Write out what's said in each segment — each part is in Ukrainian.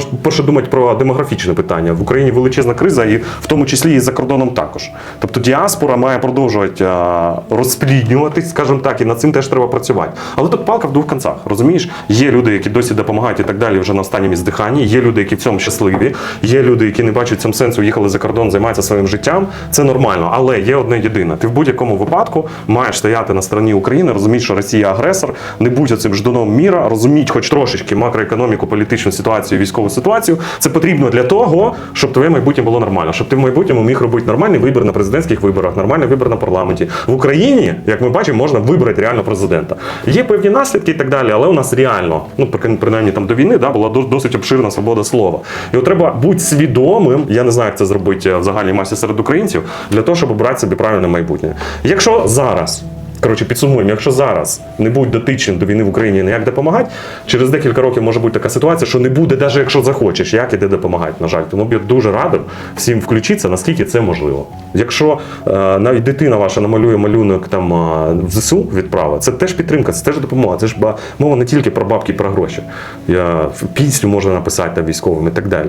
треба перше думати про демографічне питання. В Україні величезна криза, і в тому числі і за кордоном також. Тобто діаспора має продовжувати розпліднюватись, скажімо так, і над цим теж треба працювати. Але тут палка в двох кінцях. Розумієш, є люди, які досі допомагають і так далі, вже на останньому здиханні. Є люди, які в цьому щасливі. Є люди, які не бачать в цьому сенсу, їхали за кордон, займаються своїм життям. Це нормально, але є одне єдине. Ти в будь-якому випадку маєш стояти на стороні України, розуміти, що Росія агресор, не будь цим ждуном міра, розуміти хоч трошечки макроекономіку, політичну ситуацію, військову ситуацію. Це потрібно для того, щоб твоє майбутнє було нормально, щоб ти в майбутньому міг робити нормальний вибір на президентських виборах, нормальний вибір на парламенті. В Україні, як ми бачимо, можна вибрати реально президента. Є певні наслідки і так далі, але у нас реально, ну при- принаймні там до війни, да, була досить обширна свобода слова. І от треба бути свідомим. Я не знаю, як це зробити е, в загальній масі серед українців, для того, щоб обрати собі правильне майбутнє. Якщо зараз. Коротше, підсумуємо, якщо зараз не будь дотичним до війни в Україні ніяк допомагати, через декілька років може бути така ситуація, що не буде, навіть якщо захочеш, як іде допомагати, на жаль. Тому б я дуже радив всім включитися, наскільки це можливо. Якщо е, навіть дитина ваша намалює малюнок там е, в ЗСУ відправа, це теж підтримка, це теж допомога. Це ж мова не тільки про бабки, про гроші. Я пісню можна написати там військовим і так далі.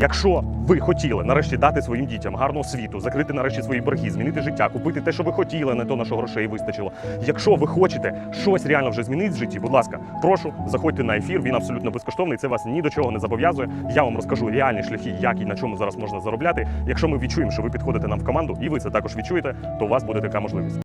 Якщо ви хотіли нарешті дати своїм дітям гарну освіту, закрити нарешті свої борги, змінити життя, купити те, що ви хотіли, не то на що грошей вистачило. Якщо ви хочете щось реально вже змінити в житті, будь ласка, прошу, заходьте на ефір. Він абсолютно безкоштовний. Це вас ні до чого не зобов'язує. Я вам розкажу реальні шляхи, як і на чому зараз можна заробляти. Якщо ми відчуємо, що ви підходите нам в команду, і ви це також відчуєте, то у вас буде така можливість.